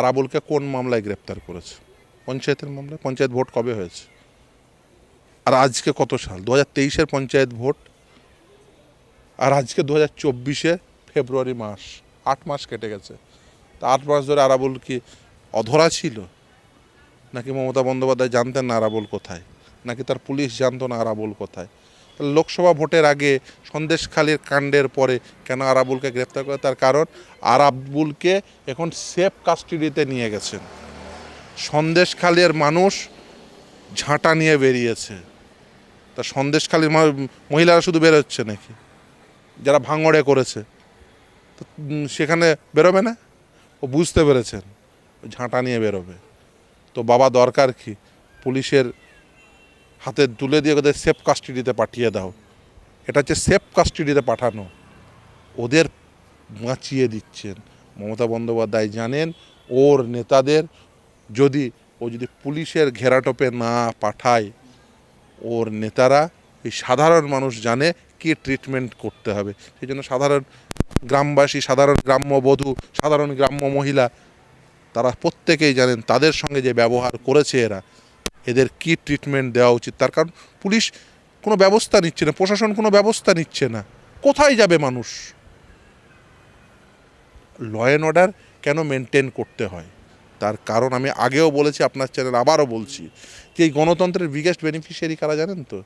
আরাবুলকে কোন মামলায় গ্রেপ্তার করেছে? পঞ্চায়েতের মামলায়? পঞ্চায়েত ভোট কবে হয়েছে? আর আজকে কত সাল? দু হাজার তেইশের পঞ্চায়েত ভোট আর আজকে দু হাজার চব্বিশে ফেব্রুয়ারি মাস। আট মাস কেটে গেছে। তা আট মাস ধরে আরাবুল কি অধরা ছিল? নাকি মমতা বন্দ্যোপাধ্যায় জানতেন না আরাবুল কোথায়? নাকি তার পুলিশ জানতো না আরাবুল কোথায়? লোকসভা ভোটের আগে সন্দেশখালীর কাণ্ডের পরে কেন আরাবুলকে গ্রেপ্তার করে? তার কারণ আরাবুলকে এখন সেফ কাস্টডিতে নিয়ে গেছেন। সন্দেশখালীর মানুষ ঝাঁটা নিয়ে বেরিয়েছে। তা সন্দেশখালীর মহিলারা শুধু বেরোচ্ছে নাকি? যারা ভাঙড়ে করেছে। তো সেখানে বেরোবে না? ও বুঝতে পেরেছেন, ঝাঁটা নিয়ে বেরোবে। তো বাবা দরকার কি? পুলিশের হাতে তুলে দিয়ে ওদের সেফ কাস্টডিতে পাঠিয়ে দাও। এটা হচ্ছে সেফ কাস্টডিতে পাঠানো। ওদের বাঁচিয়ে দিচ্ছেন। মমতা বন্দ্যোপাধ্যায় জানেন, ওর নেতাদের যদি, ও যদি পুলিশের ঘেরাটোপে না পাঠায়, ওর নেতারা, এই সাধারণ মানুষ জানে কি ট্রিটমেন্ট করতে হবে। সেই জন্য সাধারণ গ্রামবাসী, সাধারণ গ্রাম্য বধূ, সাধারণ গ্রাম্য মহিলা, তারা প্রত্যেকেই জানেন তাদের সঙ্গে যে ব্যবহার করেছে এরা। এদের কি ট্রিটমেন্ট দেওয়া উচিত? তার কারণ পুলিশ কোনো ব্যবস্থা নিচ্ছে না, প্রশাসন কোনো ব্যবস্থা নিচ্ছে না। কোথায় যাবে মানুষ? ল অ্যান্ড অর্ডার কেন মেনটেন করতে হয়? তার কারণ আমি আগেও বলেছি, আপনার চ্যানেল আবারও বলছি যে এই গণতন্ত্রের বিগেস্ট বেনিফিশিয়ারি কারা জানেন তো?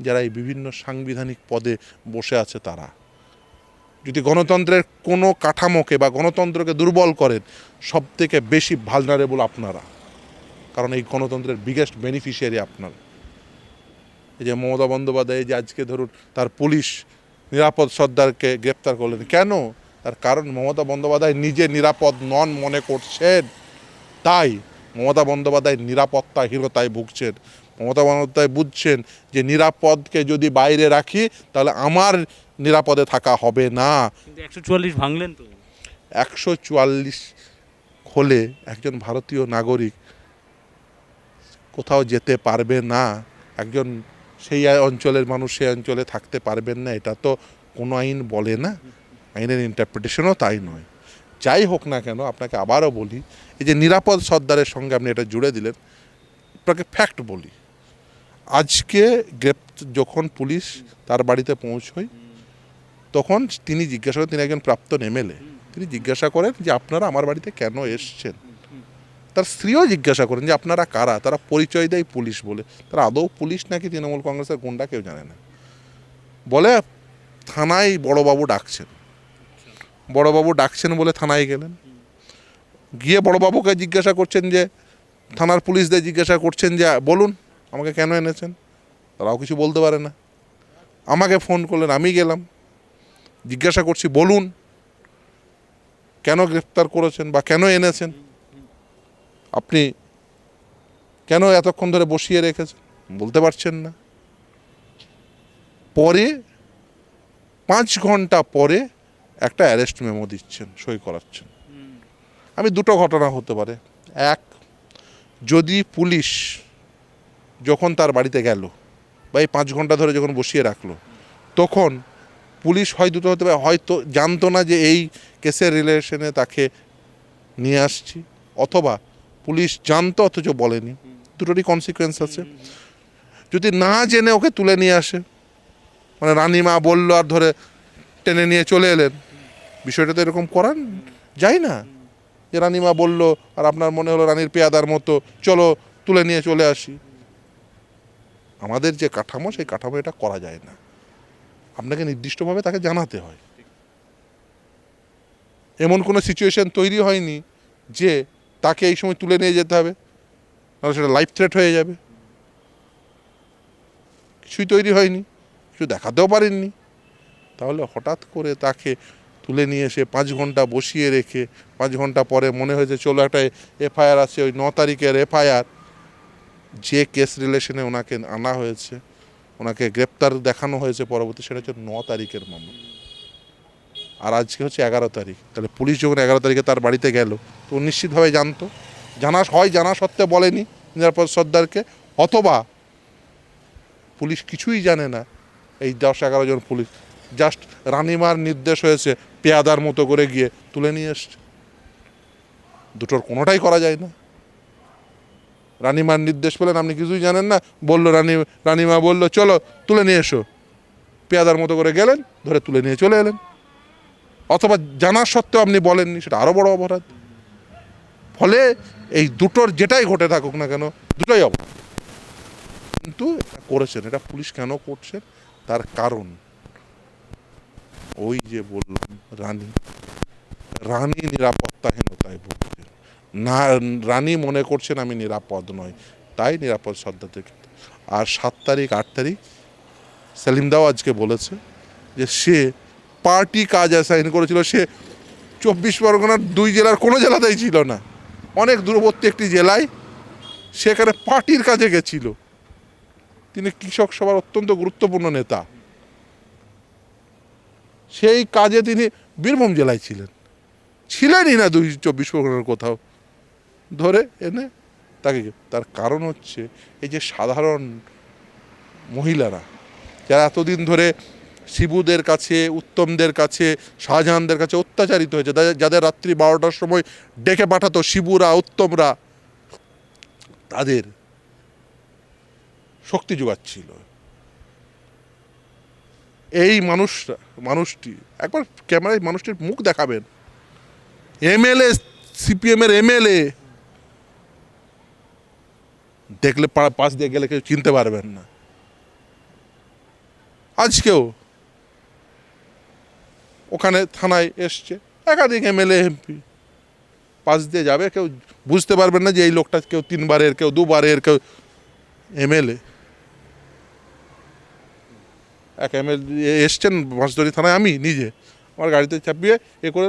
যারা এই বিভিন্ন সাংবিধানিক পদে বসে আছে তারা। যদি গণতন্ত্রের কোনো কাঠামোকে বা গণতন্ত্রকে দুর্বল করেন সব থেকে বেশি ভালনারেবল আপনারা। কারণ এই গণতন্ত্রের বিগেস্ট বেনিফিশিয়ারি আপনার। এই যে মমতা বন্দ্যোপাধ্যায় যে আজকে ধরুন তার পুলিশ নিরাপদ সর্দারকে গ্রেপ্তার করলেন। কেন? তার কারণ মমতা বন্দ্যোপাধ্যায় নিজে নিরাপদ নন মনে করছেন। তাই মমতা বন্দ্যোপাধ্যায় নিরাপত্তাহীনতায় ভুগছেন। মমতা বন্দ্যোপাধ্যায় বুঝছেন যে নিরাপদকে যদি বাইরে রাখি তাহলে আমার নিরাপদে থাকা হবে না। একশো চুয়াল্লিশ ভাঙলেন তো? একশো চুয়াল্লিশ হলে একজন ভারতীয় নাগরিক কোথাও যেতে পারবে না, একজন সেই অঞ্চলের মানুষ সেই অঞ্চলে থাকতে পারবেন না, এটা তো কোনো আইন বলে না। আইনের ইন্টারপ্রিটেশনও তাই নয়। যাই হোক না কেন, আপনাকে আবারও বলি, এই যে নিরাপদ সর্দারের সঙ্গে আপনি এটা জুড়ে দিলেন, আপনাকে ফ্যাক্ট বলি। আজকে গ্রেপ্ত, যখন পুলিশ তার বাড়িতে পৌঁছয় তখন তিনি জিজ্ঞাসা করেন, তিনি একজন প্রাক্তন এমএলএ। তিনি জিজ্ঞাসা করেন যে, আপনারা আমার বাড়িতে কেন এসছেন? তার স্ত্রীও জিজ্ঞাসা করেন যে, আপনারা কারা? তারা পরিচয় দেয় পুলিশ বলে। তারা আদৌ পুলিশ নাকি তৃণমূল কংগ্রেসের গুন্ডা কেউ জানে না। বলে, থানায় বড়বাবু ডাকছেন। বড়বাবু ডাকছেন বলে থানায় গেলেন। গিয়ে বড়বাবুকে জিজ্ঞাসা করছেন যে, থানার পুলিশদের জিজ্ঞাসা করছেন যে, বলুন, আমাকে কেন এনেছেন? তারাও কিছু বলতে পারে না। আমাকে ফোন করলেন, আমি গেলাম। জিজ্ঞাসা করছি, বলুন, কেন গ্রেফতার করেছেন বা কেন এনেছেন? আপনি কেন এতক্ষণ ধরে বসিয়ে রেখেছেন? বলতে পারছেন না। পরে, পাঁচ ঘণ্টা পরে একটা অ্যারেস্ট মেমো দিচ্ছেন, সই করাচ্ছেন। আমি দুটো ঘটনা হতে পারে। এক, যদি পুলিশ যখন তার বাড়িতে গেল বা এই পাঁচ ঘণ্টা ধরে যখন বসিয়ে রাখল, তখন পুলিশ হয় দুটো হতে পারে। হয়তো জানতো না যে এই কেসের রিলেশনে তাকে নিয়ে আসছি, অথবা পুলিশ জানতো অথচ বলেনি। দুটোরই কনসিকুয়েন্স আছে। যদি না জেনে ওকে তুলে নিয়ে আসে মানে রানীমা বলল আর ধরে টেনে নিয়ে চলে এলেন বিষয়টা তো এরকম করান যায় না। যে রানীমা বলল আর আপনার মনে হলো রানীর পেয়াদার মতো চলো তুলে নিয়ে চলে আসি। আমাদের যে কাঠামো সেই কাঠামো এটা করা যায় না। আপনাকে নির্দিষ্টভাবে তাকে জানাতে হয়। এমন কোনো সিচুয়েশন তৈরি হয়নি যে তাকে এই সময় তুলে নিয়ে যেতে হবে নাহলে সেটা লাইফ থ্রেট হয়ে যাবে। কিছুই তৈরি হয়নি, কিছু দেখাতেও পারেননি। তাহলে হঠাৎ করে তাকে তুলে নিয়ে এসে পাঁচ ঘণ্টা বসিয়ে রেখে, পাঁচ ঘণ্টা পরে মনে হয়েছে চলো একটা এফআইআর আছে, ওই ন তারিখের এফআইআর, যে কেস রিলেশনে ওনাকে আনা হয়েছে, ওনাকে গ্রেপ্তার দেখানো হয়েছে পরবর্তী, সেটা হচ্ছে ন তারিখের মামলা। আর আজকে হচ্ছে এগারো তারিখ। তাহলে পুলিশ যখন এগারো তারিখে তার বাড়িতে গেল, তো নিশ্চিতভাবে জানতো। জানা হয়, জানা সত্ত্বে বলেনি নিরাপদ সর্দারকে। অথবা পুলিশ কিছুই জানে না এই দশ, এগারো জন পুলিশ। জাস্ট রানিমার নির্দেশ হয়েছে পেয়াদার মতো করে গিয়ে তুলে নিয়ে এসছে। দুটোর কোনোটাই করা যায় না। রানিমার নির্দেশ পেলেন, আপনি কিছুই জানেন না। বলল রানী, রানীমা বলল, চলো, তুলে নিয়ে এসো। পেয়াদার মতো করে গেলেন, ধরে তুলে নিয়ে চলে এলেন। অথবা জানা সত্ত্বেও আপনি বলেননি, সেটা আরও বড় অপরাধ। ফলে এই দুটোর যেটাই ঘটে থাকুক না কেন, দুটোই অপরাধ। কিন্তু করেছেন, এটা পুলিশ কেন করছেন তার কারণ। ওই যে বললাম, রানী। রানী নিরাপত্তাহীনতায় ভুগছেন। না, রানী মনে করছেন আমি নিরাপদ নয় তাই নিরাপদ শ্রদ্ধা থেকে। আর সাত তারিখ, আট তারিখ, সেলিমদাও আজকে বলেছে যে সে পার্টি কাজ অ্যাসাইন করেছিল, সে চব্বিশ পরগনার দুই জেলার কোনো জেলাতেই ছিল না। অনেক দূরবর্তী একটি জেলায় সেখানে পার্টির কাজে গেছিল। তিনি কৃষক সভার অত্যন্ত গুরুত্বপূর্ণ নেতা। সেই কাজে তিনি বীরভূম জেলায় ছিলেন। ছিলেনই না দুই চব্বিশ পরগনার কোথাও। ধরে এনে তাকে তার কারণ হচ্ছে এই যে সাধারণ মহিলারা, যারা এতদিন ধরে শিবুদের কাছে, উত্তমদের কাছে, শাহজাহানদের কাছে অত্যাচারিত হয়েছে। যাদের- রাত্রি বারোটার সময় ডেকে পাঠাতো শিবুরা, উত্তমরা, তাদের শক্তি যোগাচ্ছিল। এই মানুষরা, মানুষটি, একবার ক্যামেরায় মানুষটির মুখ দেখাবেন। এমএলএ, সিপিএমের এমএলএ, দেখলে পাশ দিয়ে গেলে কেউ চিনতে পারবেন না। আজকেও ওখানে থানায় এসছে। একাধিক এমএলএ, এমপি। পাশ দিয়ে যাবে, কেউ বুঝতে পারবেন না যে এই লোকটা কেউ তিনবারের, কেউ দুবারের, কেউ এমএলএ। এক এমএলএ এসছেন বাঁশদড়ি থানায়, আমি নিজে। আমার গাড়িতে চাপিয়ে এ করে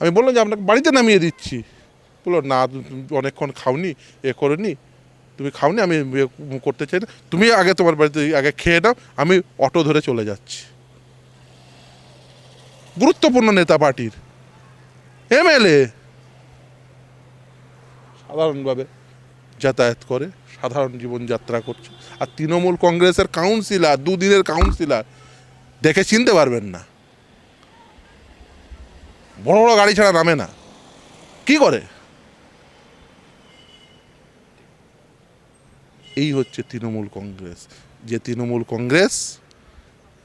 আমি বললাম যে, আপনাকে বাড়িতে নামিয়ে দিচ্ছি। বলল, না অনেকক্ষণ খাওনি, এ করেনি। তুমি খাওনি, আমি করতে চাই না। তুমি আগে তোমার বাড়িতে, আগে খেয়ে নাও, আমি অটো ধরে চলে যাচ্ছি। গুরুত্বপূর্ণ নেতা পার্টির এমএলএ সাধারণভাবে যাতায়াত করে, সাধারণ জীবনযাত্রা করছে। আর তৃণমূল কংগ্রেসের কাউন্সিলর দুদিনের কাউন্সিলার দেখে চিনতে পারবেন না। বড় বড় গাড়ি ছাড়া নামে না। কি করে? এই হচ্ছে তৃণমূল কংগ্রেস। যে তৃণমূল কংগ্রেস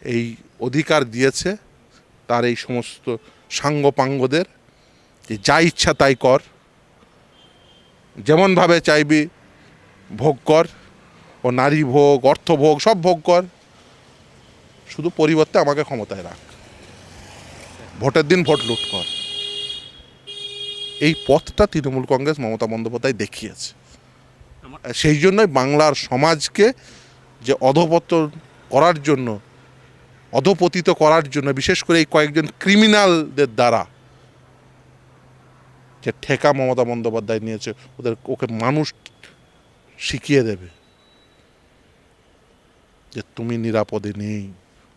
এই অধিকার দিয়েছে তার এই সমস্ত সাঙ্গপাঙ্গদের যে যা ইচ্ছা তাই কর যেমনভাবে চাইবি ভোগ কর ও নারী ভোগ অর্থ ভোগ সব ভোগ কর শুধু পরিবর্তে আমাকে ক্ষমতায় রাখ। ভোটের দিন ভোট লুট কর। এই পথটা তৃণমূল কংগ্রেস মমতা বন্দ্যোপাধ্যায় দেখিয়েছে। সেই জন্যই বাংলার সমাজকে যে অধপতন করার জন্য অধপতিত করার জন্য, বিশেষ করে এই কয়েকজন ক্রিমিনালদের দ্বারা, যে ঠেকা মমতা বন্দ্যোপাধ্যায় নিয়েছে, ওদের, ওকে মানুষ শিখিয়ে দেবে যে তুমি নিরাপদে নেই।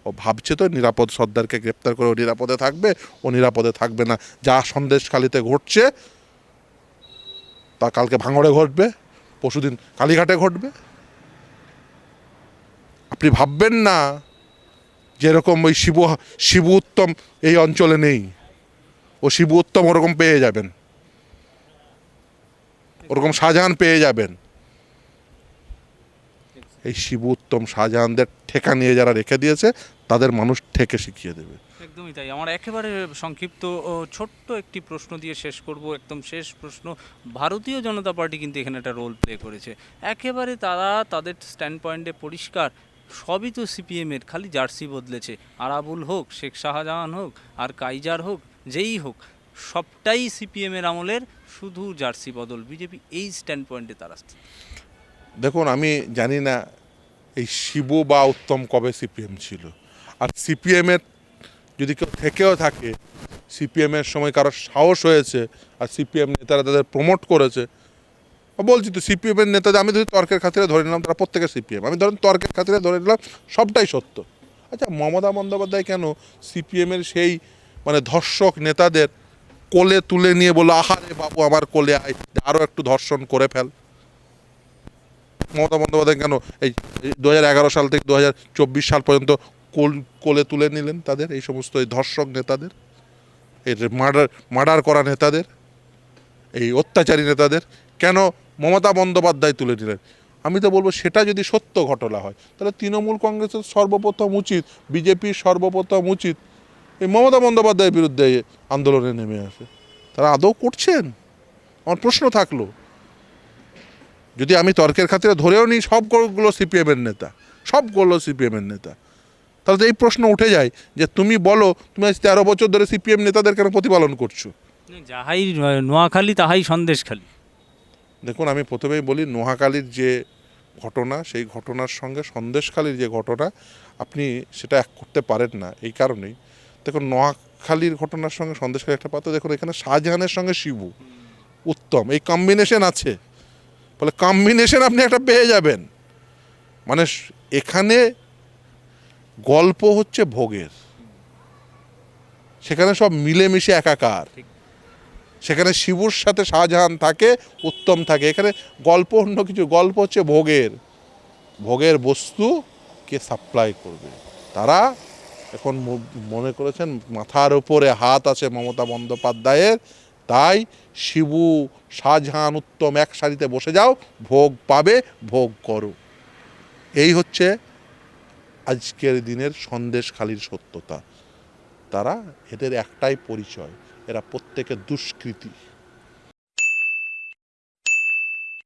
ও ভাবছে তো নিরাপদ সর্দারকে গ্রেপ্তার করে ও নিরাপদে থাকবে, ও নিরাপদে থাকবে না। যা সন্দেশখালিতে ঘটছে, তা কালকে ভাঙড়ে ঘটবে, পরশুদিন কালীঘাটে ঘটবে। আপনি ভাববেন না যেরকম ওই শিব, শিবু উত্তম এই অঞ্চলে নেই। ও শিবু উত্তম ওরকম পেয়ে যাবেন। ওরকম শাহজাহান পেয়ে যাবেন। এই শিবু উত্তম শাহজাহানদের ঠেকা নিয়ে যারা রেখে দিয়েছে, তাদের মানুষ ঠেকে শিখিয়ে দেবে। একদমই তাই। আমার একেবারে সংক্ষিপ্ত ছোট্ট একটি প্রশ্ন দিয়ে শেষ করব। একদম শেষ প্রশ্ন। ভারতীয় জনতা পার্টি কিন্তু এখানে একটা রোল প্লে করেছে। একেবারে তারা তাদের স্ট্যান্ড পয়েন্টে পরিষ্কার সবই তো সিপিএমের, খালি জার্সি বদলেছে। আরাবুল হোক, শেখ শাহজাহান হোক, আর কাইজার হোক, যেই হোক, সবটাই সিপিএমের আমলের শুধু জার্সি বদল। বিজেপি এই স্ট্যান্ড পয়েন্টে তারা দেখুন, আমি জানি না এই শিব বা উত্তম কবে সিপিএম ছিল। আর সিপিএমের যদি কেউ থেকেও থাকে, সিপিএমের সময় কারও সাহস হয়েছে, আর সিপিএম নেতারা তাদের প্রমোট করেছে বলছি তো সিপিএমের নেতাদের, আমি যদি তর্কের খাতিরে ধরে নিলাম, তারা প্রত্যেকের সিপিএম। আমি ধরেন তর্কের খাতিরে ধরে নিলাম, সবটাই সত্য। আচ্ছা মমতা বন্দ্যোপাধ্যায় কেন সিপিএমের সেই মানে ধর্ষক নেতাদের কোলে তুলে নিয়ে বলল, আহারে বাবু, আমার কোলে আয় আরও একটু ধর্ষণ করে ফেল মমতা বন্দ্যোপাধ্যায় কেন এই দু হাজার এগারো সাল থেকে দু হাজার চব্বিশ সাল পর্যন্ত কোল, কোলে তুলে নিলেন তাদের, এই সমস্ত এই ধর্ষক নেতাদের? এই মার্ডার মার্ডার করা নেতাদের? এই অত্যাচারী নেতাদের? কেন মমতা বন্দ্যোপাধ্যায় তুলে নিলেন আমি তো বলব সেটা যদি সত্য ঘটনা হয়, তাহলে তৃণমূল কংগ্রেসের সর্বপ্রথম উচিত, বিজেপির সর্বপ্রথম উচিত, এই মমতা বন্দ্যোপাধ্যায়ের বিরুদ্ধে আন্দোলনে নেমে আসে। তারা আদৌ করছেন? আমার প্রশ্ন থাকল, যদি আমি তর্কের খাতিরে ধরেও নিই সবগুলো সিপিএমের নেতা সবগুলো সিপিএমের নেতা, তাহলে তো এই প্রশ্ন উঠে যায় যে তুমি বলো, তুমি আজ তেরো বছর ধরে সিপিএম নেতাদের কেন প্রতিপালন করছ? যাহাই নোয়াখালী, তাহাই সন্দেশখালী। দেখুন, আমি প্রথমেই বলি নোহাকালীর যে ঘটনা, সেই ঘটনার সঙ্গে সন্দেশখালীর যে ঘটনা, আপনি সেটা এক করতে পারেন না, এই কারণেই। দেখুন নোয়াখালীর ঘটনার সঙ্গে সন্দেশখালী একটা পাত্র, দেখুন, এখানে শাহজাহানের সঙ্গে শিবু, উত্তম, এই কম্বিনেশন আছে। ফলে কম্বিনেশন আপনি একটা পেয়ে যাবেন। মানে এখানে গল্প হচ্ছে ভোগের। সেখানে সব মিলেমিশে একাকার। সেখানে শিবুর সাথে শাহজাহান থাকে, উত্তম থাকে। এখানে গল্প অন্য কিছু, গল্প হচ্ছে ভোগের। ভোগের বস্তু কে সাপ্লাই করবে? তারা এখন মনে করেছেন মাথার উপরে হাত আছে মমতা বন্দ্যোপাধ্যায়ের, তাই শিবু, শাহজাহান, উত্তম এক সারিতে বসে যাও, ভোগ পাবে, ভোগ করো। এই হচ্ছে আজকের দিনের সন্দেশখালির সত্যতা। তারা এদের একটাই পরিচয়। এরা প্রত্যেকে দুষ্কৃতী